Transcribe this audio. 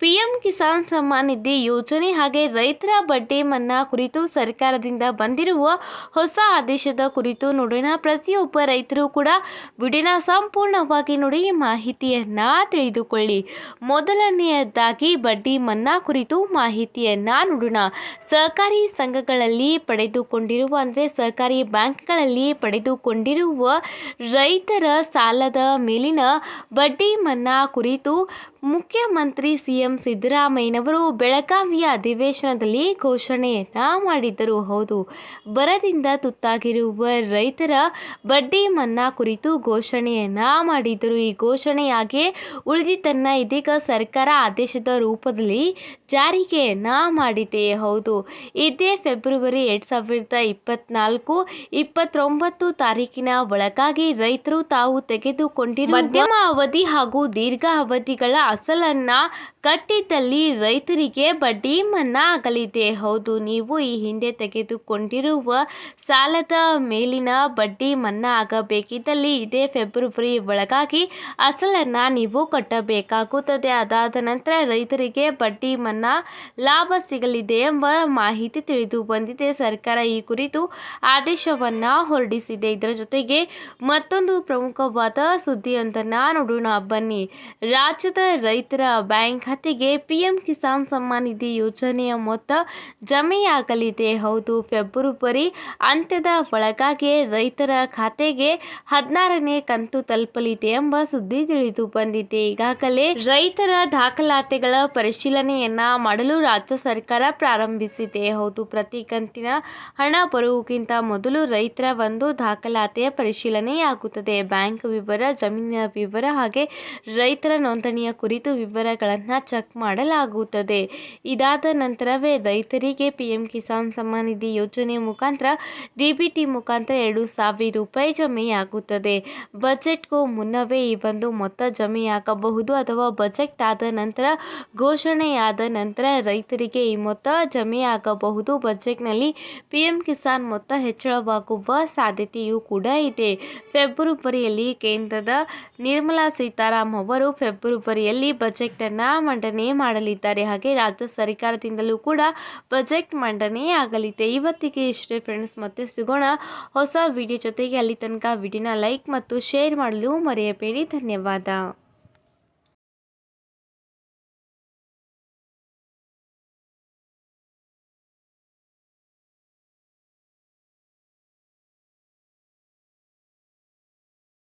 P M Kisan Samman Nidhi ಯೋಜನೆ ಹಾಗೆ ರೈತರ ಬಡ್ಡಿ ಮನ್ನಾ ಕುರಿತು ಸರ್ಕಾರದಿಂದ ಬಂದಿರುವ ಹೊಸ ಆದೇಶದ ಕುರಿತು ನೋಡೋಣ. ಪ್ರತಿಯೊಬ್ಬ ರೈತರು ಕೂಡ ವಿಡಿಯೋನ ಸಂಪೂರ್ಣವಾಗಿ ನೋಡಿ ಮಾಹಿತಿಯನ್ನ ತಿಳಿದುಕೊಳ್ಳಿ. ಮೊದಲನೆಯದಾಗಿ ಬಡ್ಡಿ ಮನ್ನಾ ಕುರಿತು ಮಾಹಿತಿಯನ್ನ ನೋಡೋಣ. ಸಹಕಾರಿ ಸಂಘಗಳಲ್ಲಿ ಪಡೆದುಕೊಂಡಿರುವ, ಅಂದರೆ ಸಹಕಾರಿ ಬ್ಯಾಂಕ್ಗಳಲ್ಲಿ ಪಡೆದುಕೊಂಡಿರುವ ರೈತರ ಸಾಲದ ಮೇಲಿನ ಬಡ್ಡಿ ಮನ್ನಾ ಕುರಿತು ಮುಖ್ಯಮಂತ್ರಿ ಸಿಎಂ ಸಿದ್ದರಾಮಯ್ಯನವರು ಬೆಳಗಾವಿಯ ಅಧಿವೇಶನದಲ್ಲಿ ಘೋಷಣೆಯನ್ನ ಮಾಡಿದ್ದರು. ಹೌದು, ಬರದಿಂದ ತುತ್ತಾಗಿರುವ ರೈತರ ಬಡ್ಡಿ ಮನ್ನಾ ಕುರಿತು ಘೋಷಣೆಯನ್ನ ಮಾಡಿದ್ದರು. ಈ ಘೋಷಣೆಯಾಗಿ ಉಳಿದಿದ್ದನ್ನ ಇದೀಗ ಸರ್ಕಾರ ಆದೇಶದ ರೂಪದಲ್ಲಿ ಜಾರಿಗೆಯನ್ನ ಮಾಡಿದೆ. ಹೌದು, ಇದೇ ಫೆಬ್ರವರಿ ಎರಡ್ ಸಾವಿರದ ಇಪ್ಪತ್ನಾಲ್ಕು, ಇಪ್ಪತ್ತೊಂಬತ್ತು ತಾರೀಕಿನ ಒಳಗಾಗಿ ರೈತರು ತಾವು ತೆಗೆದುಕೊಂಡಿರುವ ಮಧ್ಯಮ ಅವಧಿ ಹಾಗೂ ದೀರ್ಘ ಅವಧಿಗಳ ಅಸಲನ್ನ ಕಟ್ಟಿದ್ದಲ್ಲಿ ರೈತರಿಗೆ ಬಡ್ಡಿ ಮನ್ನಾ ಆಗಲಿದೆ. ಹೌದು, ನೀವು ಈ ಹಿಂದೆ ತೆಗೆದುಕೊಂಡಿರುವ ಸಾಲದ ಮೇಲಿನ ಬಡ್ಡಿ ಮನ್ನಾ ಆಗಬೇಕಿದ್ದಲ್ಲಿ ಇದೇ ಫೆಬ್ರವರಿ ಒಳಗಾಗಿ ಅಸಲನ್ನ ನೀವು ಕಟ್ಟಬೇಕಾಗುತ್ತದೆ. ಅದಾದ ನಂತರ ರೈತರಿಗೆ ಬಡ್ಡಿ ಮನ್ನಾ ಲಾಭ ಸಿಗಲಿದೆ ಎಂಬ ಮಾಹಿತಿ ತಿಳಿದು ಬಂದಿದೆ. ಸರ್ಕಾರ ಈ ಕುರಿತು ಆದೇಶವನ್ನ ಹೊರಡಿಸಿದೆ. ಇದರ ಜೊತೆಗೆ ಮತ್ತೊಂದು ಪ್ರಮುಖವಾದ ಸುದ್ದಿಯೊಂದನ್ನ ನೋಡೋಣ. ಬನ್ನಿ, ರಾಜ್ಯದ ರೈತರ ಬ್ಯಾಂಕ್ ಖಾತೆಗೆ ಪಿಎಂ ಕಿಸಾನ್ ಸಮ್ಮಾನ್ ನಿಧಿ ಯೋಜನೆಯ ಮೊತ್ತ ಜಮೆಯಾಗಲಿದೆ. ಹೌದು, ಫೆಬ್ರವರಿ ಅಂತ್ಯದ ಒಳಗಾಗಿ ರೈತರ ಖಾತೆಗೆ ಹದಿನಾರನೇ ಕಂತು ತಲುಪಲಿದೆ ಎಂಬ ಸುದ್ದಿ ತಿಳಿದು ಬಂದಿದೆ. ಈಗಾಗಲೇ ರೈತರ ದಾಖಲಾತಿಗಳ ಪರಿಶೀಲನೆಯನ್ನ ಮಾಡಲು ರಾಜ್ಯ ಸರ್ಕಾರ ಪ್ರಾರಂಭಿಸಿದೆ. ಹೌದು, ಪ್ರತಿ ಕಂತಿನ ಹಣ ಬರುವುದಕ್ಕಿಂತ ಮೊದಲು ರೈತರ ಒಂದು ದಾಖಲಾತಿಯ ಪರಿಶೀಲನೆಯಾಗುತ್ತದೆ. ಬ್ಯಾಂಕ್ ವಿವರ, ಜಮೀನಿನ ವಿವರ ಹಾಗೆ ರೈತರ ನೋಂದಣಿಯ ಕುರಿತು ವಿವರಗಳನ್ನು ಚೆಕ್ ಮಾಡಲಾಗುತ್ತದೆ. ಇದಾದ ನಂತರವೇ ರೈತರಿಗೆ ಪಿಎಂ ಕಿಸಾನ್ ಸಮ್ಮಾನ್ ನಿಧಿ ಯೋಜನೆ ಮುಖಾಂತರ ಡಿಬಿಟಿ ಮುಖಾಂತರ ಎರಡು ಸಾವಿರ ರೂಪಾಯಿ ಜಮೆಯಾಗುತ್ತದೆ. ಬಜೆಟ್ಗೂ ಮುನ್ನವೇ ಈ ಒಂದು ಮೊತ್ತ ಜಮೆಯಾಗಬಹುದು ಅಥವಾ ಬಜೆಟ್ ಆದ ನಂತರ, ಘೋಷಣೆಯಾದ ನಂತರ ರೈತರಿಗೆ ಈ ಮೊತ್ತ ಜಮೆಯಾಗಬಹುದು. ಬಜೆಟ್ನಲ್ಲಿ ಪಿಎಂ ಕಿಸಾನ್ ಮೊತ್ತ ಹೆಚ್ಚಳವಾಗುವ ಸಾಧ್ಯತೆಯೂ ಕೂಡ ಇದೆ. ಫೆಬ್ರವರಿಯಲ್ಲಿ ಕೇಂದ್ರದ ನಿರ್ಮಲಾ ಸೀತಾರಾಮ್ ಅವರು ಫೆಬ್ರವರಿಯಲ್ಲಿ ಬಜೆಟ್ ಅನ್ನ ಮಂಡನೆ ಮಾಡಲಿದ್ದಾರೆ. ಹಾಗೆ ರಾಜ್ಯ ಸರ್ಕಾರದಿಂದಲೂ ಕೂಡ ಬಜೆಟ್ ಮಂಡನೆ ಆಗಲಿದೆ. ಇವತ್ತಿಗೆ ಇಷ್ಟೇ ಫ್ರೆಂಡ್ಸ್ ಮತ್ತೆ ಸಿಗೋಣ ಹೊಸ ವಿಡಿಯೋ ಜೊತೆಗೆ. ಅಲ್ಲಿ ತನಕ ವಿಡಿಯೋನ ಲೈಕ್ ಮತ್ತು ಶೇರ್ ಮಾಡಲು ಮರೆಯಬೇಡಿ. ಧನ್ಯವಾದ.